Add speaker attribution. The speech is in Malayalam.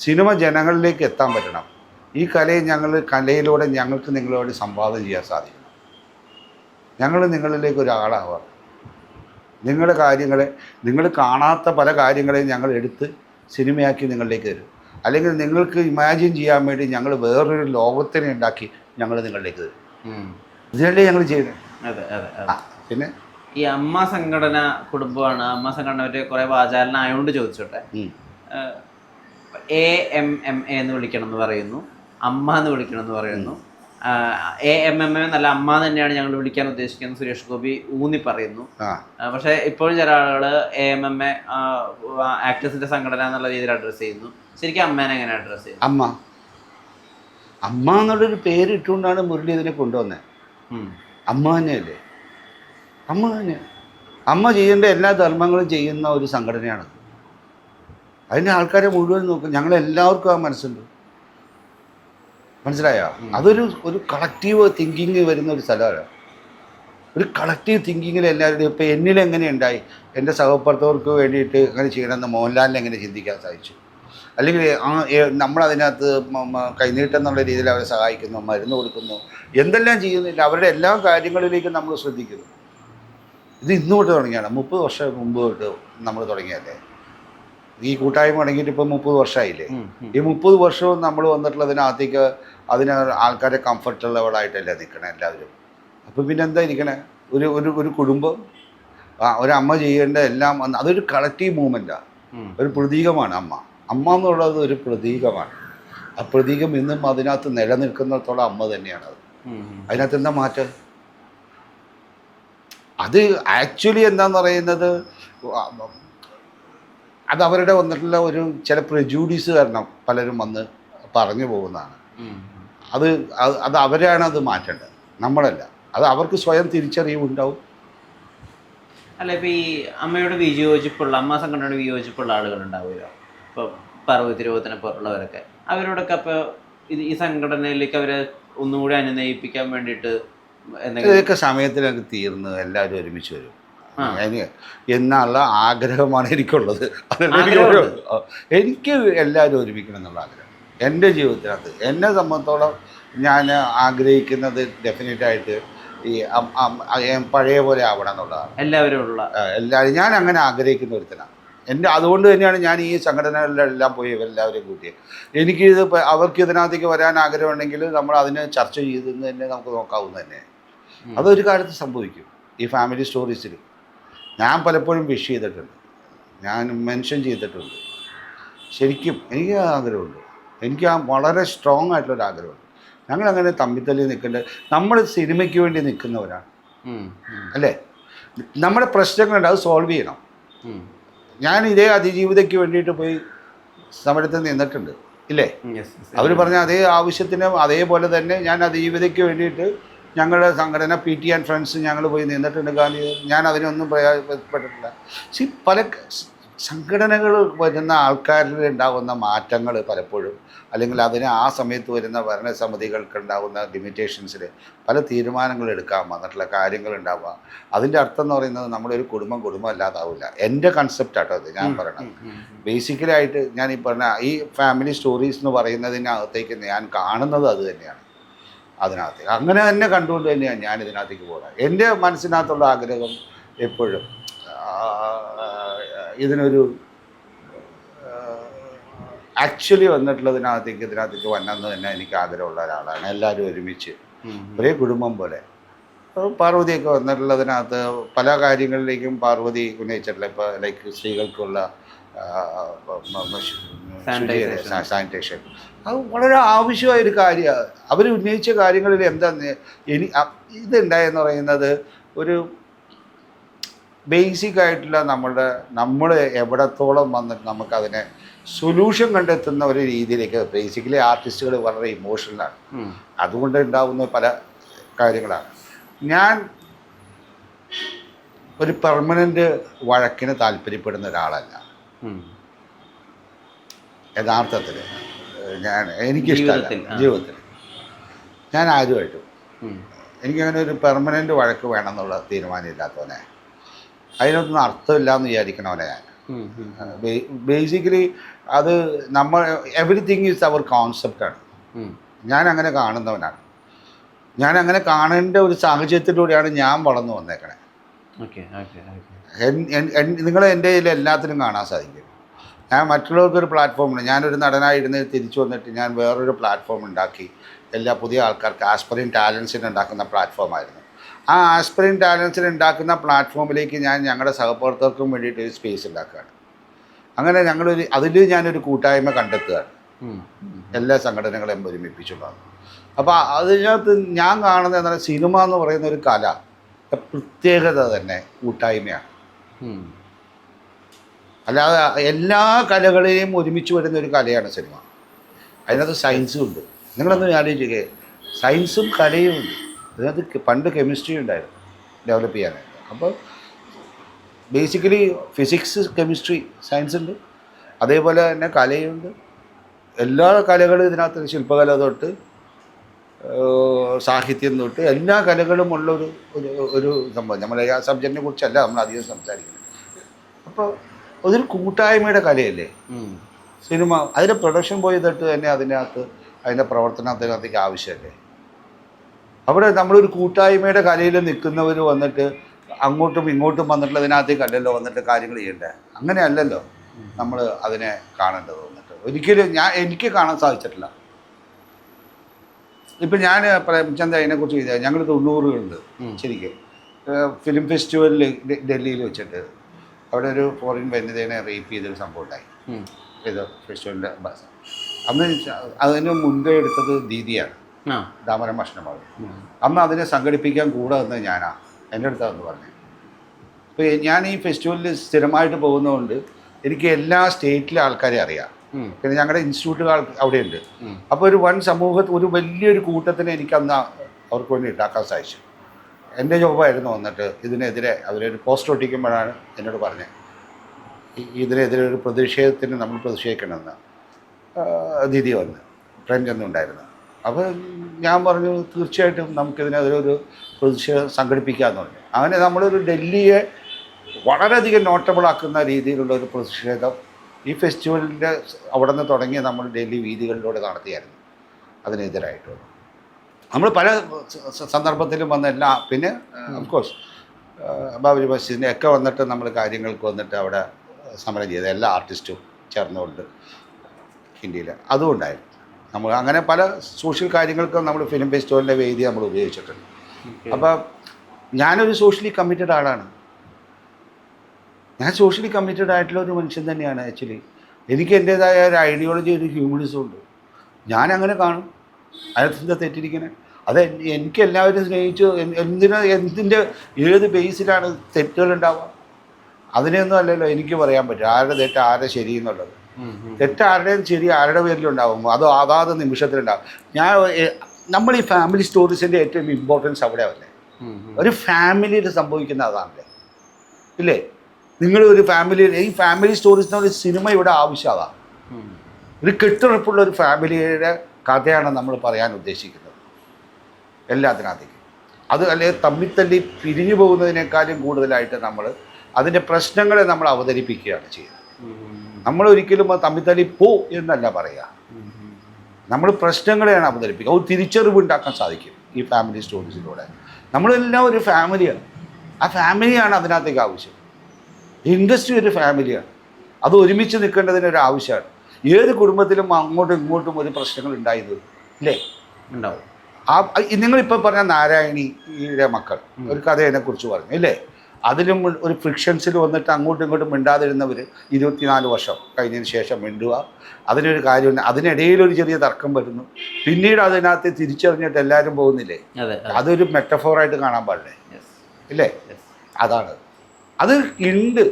Speaker 1: സിനിമ ജനങ്ങളിലേക്ക് എത്താൻ പറ്റണം. ഈ കലയെ ഞങ്ങൾ കലയിലൂടെ ഞങ്ങൾക്ക് നിങ്ങളോട് സംവാദം ചെയ്യാൻ സാധിക്കണം. ഞങ്ങൾ നിങ്ങളിലേക്ക് ഒരാളാവുക. നിങ്ങളുടെ കാര്യങ്ങളെ നിങ്ങൾ കാണാത്ത പല കാര്യങ്ങളെയും ഞങ്ങൾ എടുത്ത് സിനിമയാക്കി നിങ്ങളിലേക്ക് തരും. അല്ലെങ്കിൽ നിങ്ങൾക്ക് ഇമാജിൻ ചെയ്യാൻ വേണ്ടി ഞങ്ങൾ വേറൊരു ലോകത്തിനെ ഉണ്ടാക്കി ഞങ്ങൾ നിങ്ങളിലേക്ക് തരും. ഇതിനല്ലേ ഞങ്ങൾ ചെയ്യുന്നത്?
Speaker 2: അതെ അതെ അതെ.
Speaker 1: പിന്നെ?
Speaker 2: ഈ അമ്മ സംഘടന കുടുംബമാണ്. അമ്മ സംഘടന ഒരു കുറെ വാചാലന ആയതുകൊണ്ട് ചോദിച്ചോട്ടെ. എ എം എം എ എന്ന് വിളിക്കണം എന്ന് പറയുന്നു. അമ്മ എന്ന് വിളിക്കണം എന്ന് പറയുന്നു എ എം എം എ നല്ല അമ്മ തന്നെയാണ് ഞങ്ങൾ വിളിക്കാൻ ഉദ്ദേശിക്കുന്നത് സുരേഷ് ഗോപി ഊന്നി പറയുന്നു. പക്ഷേ ഇപ്പോഴും ചില ആളുകൾ എ എം എം എ ആക്ടേഴ്സിന്റെ സംഘടന എന്നുള്ള രീതിയിൽ അഡ്രസ്സ് ചെയ്യുന്നു. ശരിക്കും അമ്മേനെ എങ്ങനെ അഡ്രസ്സ് ചെയ്യുന്നു?
Speaker 1: അമ്മ. അമ്മ എന്നുള്ളൊരു പേര് ഇട്ടുകൊണ്ടാണ് മുരളി ഇതിനെ കൊണ്ടുവന്നത്. അമ്മ തന്നെയല്ലേ? അമ്മ തന്നെ അമ്മ ചെയ്യേണ്ട എല്ലാ ധർമ്മങ്ങളും ചെയ്യുന്ന ഒരു സംഘടനയാണ് അതിന്റെ ആൾക്കാരെ മുഴുവൻ നോക്കും. ഞങ്ങളെല്ലാവർക്കും ആ മനസ്സുണ്ട്. മനസ്സിലായോ? അതൊരു ഒരു കളക്റ്റീവ് തിങ്കിങ് വരുന്ന ഒരു സ്ഥലമാണ്. ഒരു കളക്റ്റീവ് തിങ്കിങ്ങിൽ എല്ലാവരുടെയും ഇപ്പോൾ എന്നിൽ എങ്ങനെ ഉണ്ടായി? എന്റെ സഹപ്രവർത്തകർക്ക് വേണ്ടിയിട്ട് അങ്ങനെ ചെയ്യണമെന്ന് മോഹൻലാലിന് എങ്ങനെ ചിന്തിക്കാൻ സാധിച്ചു? അല്ലെങ്കിൽ ആ നമ്മളതിനകത്ത് കൈനീട്ടം എന്നുള്ള രീതിയിൽ അവരെ സഹായിക്കുന്നു മരുന്ന് കൊടുക്കുന്നു എന്തെല്ലാം ചെയ്യുന്നില്ല അവരുടെ എല്ലാ കാര്യങ്ങളിലേക്കും നമ്മൾ ശ്രദ്ധിക്കുന്നു. ഇത് ഇന്ന് തൊട്ട് തുടങ്ങിയാണ്. മുപ്പത് വർഷം മുമ്പ് തൊട്ട് നമ്മൾ തുടങ്ങിയല്ലേ ഈ കൂട്ടായ്മ തുടങ്ങിയിട്ട് ഇപ്പം മുപ്പത് വർഷമായില്ലേ. ഈ മുപ്പത് വർഷവും നമ്മൾ വന്നിട്ടുള്ളതിനകത്തേക്ക് അതിന് ആൾക്കാരെ കംഫർട്ടബിളായിട്ടല്ലേ നിൽക്കണേ എല്ലാവരും. അപ്പം പിന്നെ എന്താ ഇരിക്കണേ? ഒരു ഒരു ഒരു കുടുംബം ഒരമ്മ ചെയ്യേണ്ട എല്ലാം അതൊരു കളക്റ്റീവ്
Speaker 2: മൂവ്മെന്റാണ്
Speaker 1: ഒരു പ്രതീകമാണ് അമ്മ. അമ്മ എന്നുള്ളത് ഒരു പ്രതീകമാണ്. ആ പ്രതീകം ഇന്നും അതിനകത്ത് നിലനിൽക്കുന്നിടത്തോളം അമ്മ തന്നെയാണ് അത്. അതിനകത്ത് എന്താ മാറ്റം? അത് ആക്ച്വലി എന്താന്ന് പറയുന്നത് അത് അവരുടെ വന്നിട്ടുള്ള ഒരു ചില പ്രജൂഡീസ് കാരണം പലരും വന്ന് പറഞ്ഞു പോകുന്നതാണ്. അത് അത് അവരാണ് അത് മാറ്റേണ്ടത്. നമ്മളല്ല. അത് അവർക്ക് സ്വയം തിരിച്ചറിവുണ്ടാവും
Speaker 2: അല്ല ഇപ്പൊ ഈ അമ്മയോട് വിയോജിപ്പുള്ള അമ്മ സംഘടനയോട് വിയോജിപ്പുള്ള ആളുകൾ ഉണ്ടാവുമല്ലോ ഇപ്പൊ പറവൂർ തിരുവോത്തിനെ പോലുള്ളവരൊക്കെ അവരോടൊക്കെ അപ്പൊ ഇത് ഈ സംഘടനയിലേക്ക് അവരെ ഒന്നുകൂടി അനുനയിപ്പിക്കാൻ വേണ്ടിയിട്ട് എന്തെങ്കിലും
Speaker 1: ഇതൊക്കെ സമയത്തിനൊക്കെ തീർന്ന് എല്ലാവരും ഒരുമിച്ച് വരും. എന്നുള്ള ആഗ്രഹമാണ് എനിക്കുള്ളത്. എനിക്ക് എല്ലാവരും ഒരുമിക്കണം എന്നുള്ള ആഗ്രഹം. എന്റെ ജീവിതത്തിനകത്ത് എന്നെ സംബന്ധിച്ചോളം ഞാൻ ആഗ്രഹിക്കുന്നത് ഡെഫിനറ്റായിട്ട് ഈ പഴയ പോലെ ആവണം എന്നുള്ളതാണ്. എല്ലാവരോടുള്ള എല്ലാവരും ഞാൻ അങ്ങനെ ആഗ്രഹിക്കുന്ന ഒരുത്തനാണ്. എന്റെ അതുകൊണ്ട് തന്നെയാണ് ഞാൻ ഈ സംഘടനകളിലെല്ലാം പോയി എല്ലാവരെയും കൂട്ടിയത് എനിക്കിത് അവർക്ക് ഇതിനകത്തേക്ക് വരാൻ ആഗ്രഹമുണ്ടെങ്കിൽ നമ്മൾ അതിനെ ചർച്ച ചെയ്തെന്ന് തന്നെ നമുക്ക് നോക്കാവുന്ന തന്നെ. അതൊരു കാലത്ത് സംഭവിക്കും. ഈ ഫാമിലി സ്റ്റോറീസിൽ ഞാൻ പലപ്പോഴും വിഷ് ചെയ്തിട്ടുണ്ട്. ഞാൻ മെൻഷൻ ചെയ്തിട്ടുണ്ട്. ശരിക്കും എനിക്ക് ആഗ്രഹമുണ്ട്. എനിക്ക് ആ വളരെ സ്ട്രോങ് ആയിട്ടുള്ളൊരു ആഗ്രഹമുണ്ട്. ഞങ്ങളങ്ങനെ തമ്മിത്തല്ലി നിൽക്കേണ്ടത് നമ്മൾ സിനിമയ്ക്ക് വേണ്ടി നിൽക്കുന്നവരാണ്. അല്ലേ? നമ്മുടെ പ്രശ്നങ്ങളുണ്ട് അത് സോൾവ് ചെയ്യണം. ഞാൻ ഇതേ അതിജീവിതയ്ക്ക് വേണ്ടിയിട്ട് പോയി സമരത്തിൽ നിന്നിട്ടുണ്ട്. ഇല്ലേ. അവർ പറഞ്ഞ അതേ ആവശ്യത്തിന് അതേപോലെ തന്നെ ഞാൻ അതിജീവിതയ്ക്ക് വേണ്ടിയിട്ട് ഞങ്ങളുടെ സംഘടന പി ടി ആൻഡ് ഫ്രണ്ട്സ് ഞങ്ങൾ പോയി നിന്നിട്ടുണ്ട് ഗാന്ധി. ഞാൻ അതിനൊന്നും പ്രയോജനപ്പെട്ടിട്ടില്ല സി പല സംഘടനകൾ വരുന്ന ആൾക്കാരിൽ ഉണ്ടാകുന്ന മാറ്റങ്ങൾ പലപ്പോഴും അല്ലെങ്കിൽ അതിന് ആ സമയത്ത് വരുന്ന ഭരണസമിതികൾക്ക് ഉണ്ടാകുന്ന ലിമിറ്റേഷൻസിൽ പല തീരുമാനങ്ങൾ എടുക്കാൻ വന്നിട്ടുള്ള കാര്യങ്ങൾ ഉണ്ടാവുക. അതിന്റെ അർത്ഥം എന്ന് പറയുന്നത് നമ്മുടെ ഒരു കുടുംബം കുടുംബം അല്ലാതാവില്ല. എന്റെ കൺസെപ്റ്റ് ആട്ടോ അത് ഞാൻ പറയണത്. ബേസിക്കലായിട്ട് ഞാൻ ഈ പറഞ്ഞ ഈ ഫാമിലി സ്റ്റോറീസ് എന്ന് പറയുന്നതിനകത്തേക്ക് ഞാൻ കാണുന്നത് അത് തന്നെയാണ്. അതിനകത്ത്. അങ്ങനെ തന്നെ കണ്ടുകൊണ്ട് തന്നെയാണ് ഞാൻ ഇതിനകത്തേക്ക് പോകുന്നത് എന്റെ മനസ്സിനകത്തുള്ള ആഗ്രഹം എപ്പോഴും ഇതിനൊരു ആക്ച്വലി വന്നിട്ടുള്ളതിനകത്തേക്ക് ഇതിനകത്തേക്ക് വന്നെന്ന് തന്നെ എനിക്ക് ആഗ്രഹമുള്ള ഒരാളാണ്. എല്ലാവരും ഒരുമിച്ച്. ഒരേ കുടുംബം പോലെ. പാർവതിയൊക്കെ വന്നിട്ടുള്ളതിനകത്ത് പല കാര്യങ്ങളിലേക്കും പാർവതി ഉന്നയിച്ചിട്ടുള്ള ഇപ്പോൾ ലൈക്ക് സ്ത്രീകൾക്കുള്ള സാനിറ്റേഷൻ. അത് വളരെ ആവശ്യമായ ഒരു കാര്യമാണ് അവർ ഉന്നയിച്ച കാര്യങ്ങളിൽ എന്താന്ന് ഇനി ഇതുണ്ടായെന്ന് പറയുന്നത് ഒരു ബേസിക് ആയിട്ടുള്ള നമ്മളുടെ നമ്മൾ എവിടത്തോളം വന്നിട്ട് നമുക്കതിനെ സൊല്യൂഷൻ കണ്ടെത്തുന്ന ഒരു രീതിയിലേക്ക് ബേസിക്കലി ആർട്ടിസ്റ്റുകൾ വളരെ ഇമോഷണലാണ് അതുകൊണ്ട് ഉണ്ടാകുന്ന പല കാര്യങ്ങളാണ്. ഞാൻ ഒരു പെർമനന്റ് വഴക്കിന് താല്പര്യപ്പെടുന്ന ഒരാളല്ല. യഥാർത്ഥത്തിൽ ഞാൻ എനിക്കിഷ്ടമല്ല.
Speaker 2: ജീവിതത്തിൽ.
Speaker 1: ഞാൻ ആരുമായിട്ടും.
Speaker 2: ഉം.
Speaker 1: എനിക്കങ്ങനെ ഒരു പെർമനന്റ് വഴക്ക് വേണമെന്നുള്ള തീരുമാനമില്ലാത്തവനെ. അതിനൊന്നും അർത്ഥമില്ല എന്ന് വിചാരിക്കണവനെ ഞാൻ. ബേസിക്കലി അത് നമ്മൾ എവറിത്തിങ് ഈസ് അവർ കോൺസെപ്റ്റാണ്
Speaker 2: ആണ്.
Speaker 1: ഞാൻ അങ്ങനെ കാണുന്നവനാണ്. ഞാൻ അങ്ങനെ കാണേണ്ട ഒരു സാഹചര്യത്തിലൂടെയാണ് ഞാൻ വളർന്നു വന്നേക്കണേ.
Speaker 2: Okay okay okay.
Speaker 1: നിങ്ങൾ എന്റെ കയ്യിൽ എല്ലാത്തിനും കാണാൻ സാധിക്കും. ഞാൻ മറ്റുള്ളവർക്കൊരു പ്ലാറ്റ്ഫോമുണ്ട് ഞാനൊരു നടനായിരുന്ന് തിരിച്ചു വന്നിട്ട് ഞാൻ വേറൊരു പ്ലാറ്റ്ഫോം ഉണ്ടാക്കി. എല്ലാ പുതിയ ആൾക്കാർക്ക് ആസ്പറിൻ ടാലൻസിന് ഉണ്ടാക്കുന്ന പ്ലാറ്റ്ഫോമായിരുന്നു ആ ആസ്പറിൻ ടാലൻസിന് ഉണ്ടാക്കുന്ന പ്ലാറ്റ്ഫോമിലേക്ക് ഞാൻ ഞങ്ങളുടെ സഹപ്രവർത്തകർക്കും വേണ്ടിയിട്ട് ഒരു സ്പേസ് ഉണ്ടാക്കുകയാണ്. അങ്ങനെ ഞങ്ങളൊരു അതിൽ ഞാനൊരു കൂട്ടായ്മ കണ്ടെത്തുകയാണ്. എല്ലാ സംഘടനകളെയും ഒരുമിപ്പിച്ചുള്ളതാണ് അപ്പോൾ അതിനകത്ത് ഞാൻ കാണുന്നത് എന്താണ് സിനിമ എന്ന് പറയുന്ന ഒരു കല പ്രത്യേകത തന്നെ കൂട്ടായ്മയാണ്. അല്ലാതെ എല്ലാ കലകളെയും ഒരുമിച്ച് വരുന്ന ഒരു കലയാണ് സിനിമ. അതിനകത്ത് സയൻസും ഉണ്ട്. നിങ്ങളൊന്ന് ആലോചിക്കുക സയൻസും കലയും ഉണ്ട്. അതിനകത്ത് പണ്ട് കെമിസ്ട്രി ഉണ്ടായിരുന്നു ഡെവലപ്പ് ചെയ്യാനായിട്ട്. അപ്പോൾ ബേസിക്കലി ഫിസിക്സ് കെമിസ്ട്രി സയൻസ് ഉണ്ട്. അതേപോലെ തന്നെ കലയുണ്ട് എല്ലാ കലകളും ഇതിനകത്ത് ശില്പകല തൊട്ട് സാഹിത്യം തൊട്ട് എല്ലാ കലകളും ഉള്ള ഒരു ഒരു ഒരു സംഭവം. നമ്മൾ ആ സബ്ജക്റ്റിനെ കുറിച്ചല്ല നമ്മൾ അധികം സംസാരിക്കുന്നത്. അപ്പോൾ അതൊരു കൂട്ടായ്മയുടെ കലയല്ലേ? സിനിമ അതിന്റെ പ്രൊഡക്ഷൻ പോയി തൊട്ട് തന്നെ അതിനകത്ത് അതിന്റെ പ്രവർത്തനത്തിനകത്തേക്ക് ആവശ്യമല്ലേ അവിടെ നമ്മളൊരു കൂട്ടായ്മയുടെ കലയിൽ നിൽക്കുന്നവർ വന്നിട്ട് അങ്ങോട്ടും ഇങ്ങോട്ടും വന്നിട്ടുള്ളതിനകത്തേക്ക് അല്ലല്ലോ വന്നിട്ട് കാര്യങ്ങൾ ചെയ്യണ്ടേ? അങ്ങനെയല്ലല്ലോ നമ്മൾ അതിനെ കാണേണ്ടത് വന്നിട്ട്. ഒരിക്കലും ഞാൻ എനിക്ക് കാണാൻ സാധിച്ചിട്ടില്ല. ഇപ്പം ഞാൻ പ്രേമചന്ദ് അതിനെക്കുറിച്ച് ചെയ്ത ഞങ്ങൾ തൊണ്ണൂറുകളുണ്ട്. ശരിക്കും. ഫിലിം ഫെസ്റ്റിവലിൽ ഡൽഹിയിൽ വെച്ചിട്ട് അവിടെ ഒരു ഫോറിൻ വനിതേനെ റേപ്പ് ചെയ്തൊരു സംഭവം ഉണ്ടായി. ഇത് ഫെസ്റ്റിവലിന്റെ അന്ന് അതിന് മുൻകൈ എടുത്തത് ദീദിയാണ്. ദാമരം ഭക്ഷണമാണ്. അന്ന് അതിനെ സംഘടിപ്പിക്കാൻ കൂടെ വന്നത് ഞാനാ. എന്റെ അടുത്താന്ന് പറഞ്ഞു. അപ്പോൾ ഞാൻ ഈ ഫെസ്റ്റിവലിൽ സ്ഥിരമായിട്ട് പോകുന്നതുകൊണ്ട് എനിക്ക് എല്ലാ സ്റ്റേറ്റിലെ ആൾക്കാരെ അറിയാം. പിന്നെ ഞങ്ങളുടെ ഇൻസ്റ്റിറ്റ്യൂട്ടുകൾ അവിടെയുണ്ട്. അപ്പോൾ ഒരു വൻ സമൂഹ ഒരു വലിയൊരു കൂട്ടത്തിന് എനിക്ക് അന്ന് അവർക്ക് വേണ്ടി ഉണ്ടാക്കാൻ സാധിച്ചു. എന്റെ ജോബായിരുന്നു വന്നിട്ട് ഇതിനെതിരെ അവരൊരു പോസ്റ്റ് ഒട്ടിക്കുമ്പോഴാണ് എന്നോട് പറഞ്ഞത് ഇതിനെതിരെ ഒരു പ്രതിഷേധത്തിന് നമ്മൾ പ്രതിഷേധിക്കണമെന്ന്. ദീദി വന്ന് പ്രേംചന്ദ് ഉണ്ടായിരുന്നു. അപ്പോൾ ഞാൻ പറഞ്ഞു തീർച്ചയായിട്ടും നമുക്കിതിനെതിരെ ഒരു പ്രതിഷേധം സംഘടിപ്പിക്കാമെന്ന് പറഞ്ഞു. അങ്ങനെ നമ്മളൊരു ഡൽഹിയെ വളരെയധികം നോട്ടബിൾ ആക്കുന്ന രീതിയിലുള്ള ഒരു പ്രതിഷേധം ഈ ഫെസ്റ്റിവലിന്റെ അവിടെ നിന്ന് തുടങ്ങി നമ്മൾ ഡെയിലി വീതികളിലൂടെ നടത്തിയായിരുന്നു. അതിനെതിരായിട്ട് നമ്മൾ പല സന്ദർഭത്തിലും വന്ന എല്ലാ പിന്നെ ഓഫ്കോഴ്സ് ബാബരി മസ്ജിദിന്റെ ഒക്കെ വന്നിട്ട് നമ്മൾ കാര്യങ്ങൾക്ക് വന്നിട്ട് അവിടെ സമരം ചെയ്ത എല്ലാ ആർട്ടിസ്റ്റും ചേർന്നുകൊണ്ട് ഇന്ത്യയിൽ. അതും ഉണ്ടായിരുന്നു നമ്മൾ അങ്ങനെ പല സോഷ്യൽ കാര്യങ്ങൾക്കും നമ്മൾ ഫിലിം ഫെസ്റ്റിവലിന്റെ വേദി നമ്മൾ ഉപയോഗിച്ചിട്ടുണ്ട്. അപ്പോൾ ഞാനൊരു സോഷ്യലി കമ്മിറ്റഡ് ആളാണ്. ഞാൻ സോഷ്യലി കമ്മിറ്റഡ് ആയിട്ടുള്ള ഒരു മനുഷ്യൻ തന്നെയാണ് ആക്ച്വലി എനിക്ക് എന്റേതായ ഒരു ഐഡിയോളജി ഒരു ഹ്യൂമണിസം ഉണ്ട്. ഞാൻ അങ്ങനെ കാണും. അതിനകത്ത് തെറ്റിരിക്കണേ? അത് എനിക്ക് എല്ലാവരും സ്നേഹിച്ചു. എന്തിന് എന്തിന്റെ ഏത് ബേസിലാണ് തെറ്റുകൾ ഉണ്ടാവുക? അതിനെയൊന്നും അല്ലല്ലോ എനിക്ക് പറയാൻ പറ്റും ആരുടെ തെറ്റ് ആരുടെ ശരി എന്നുള്ളത്. തെറ്റ് ആരുടെയും ശരി ആരുടെ പേരിലുണ്ടാവും അത് അതാത് നിമിഷത്തിലുണ്ടാവും. ഞാൻ നമ്മൾ ഈ ഫാമിലി സ്റ്റോറീസിന്റെ ഏറ്റവും ഇമ്പോർട്ടൻസ് അവിടെ അല്ലേ. ഒരു ഫാമിലിയിൽ സംഭവിക്കുന്ന അതാണല്ലേ ഇല്ലേ? നിങ്ങൾ ഒരു ഫാമിലി ഈ ഫാമിലി സ്റ്റോറീസ് ഒരു സിനിമ ഇവിടെ ആവശ്യമാണ്. ഒരു കെട്ടുറപ്പുള്ള ഒരു ഫാമിലിയുടെ കഥയാണ് നമ്മൾ പറയാൻ ഉദ്ദേശിക്കുന്നത്. എല്ലാത്തിനകത്തേക്കും. അത് അല്ലെങ്കിൽ തമ്മിത്തല്ലി പിരിഞ്ഞു പോകുന്നതിനേക്കാളും കൂടുതലായിട്ട് നമ്മൾ അതിന്റെ പ്രശ്നങ്ങളെ നമ്മൾ അവതരിപ്പിക്കുകയാണ് ചെയ്യുന്നത്. നമ്മൾ ഒരിക്കലും തമ്മിത്തല്ലി പോ എന്നല്ല പറയുക. നമ്മൾ പ്രശ്നങ്ങളെയാണ് അവതരിപ്പിക്കുക. ഒരു തിരിച്ചറിവ് ഉണ്ടാക്കാൻ സാധിക്കും ഈ ഫാമിലി സ്റ്റോറീസിലൂടെ നമ്മളെല്ലാം ഒരു ഫാമിലിയാണ് ആ ഫാമിലിയാണ് അതിനകത്തേക്ക് ആവശ്യം. ഇൻഡസ്ട്രി ഒരു ഫാമിലിയാണ്. അത് ഒരുമിച്ച് നിൽക്കേണ്ടതിന് ഒരു ആവശ്യമാണ്. ഏത് കുടുംബത്തിലും അങ്ങോട്ടും ഇങ്ങോട്ടും ഒരു പ്രശ്നങ്ങൾ ഉണ്ടായത് അല്ലേ
Speaker 2: ഉണ്ടാവും.
Speaker 1: ആ നിങ്ങളിപ്പോൾ പറഞ്ഞ നാരായണിയുടെ മക്കൾ ഒരു കഥയെ കുറിച്ച് പറഞ്ഞു അല്ലേ അതിലും ഒരു ഫ്രിക്ഷൻസിൽ വന്നിട്ട് അങ്ങോട്ടും ഇങ്ങോട്ടും മിണ്ടാതിരുന്നവർ ഇരുപത്തിനാല് വർഷം കഴിഞ്ഞതിന് ശേഷം മിണ്ടുക. അതിനൊരു കാര്യമുണ്ട്. അതിനിടയിൽ ഒരു ചെറിയ തർക്കം വരുന്നു. പിന്നീട് അതിനകത്ത് തിരിച്ചറിഞ്ഞിട്ട് എല്ലാവരും പോകുന്നില്ലേ?
Speaker 2: അതെ അതെ.
Speaker 1: അതൊരു മെറ്റഫോറായിട്ട് കാണാൻ പാടില്ലേ? ഇല്ലേ. അതാണ്. അത് ഉണ്ട്.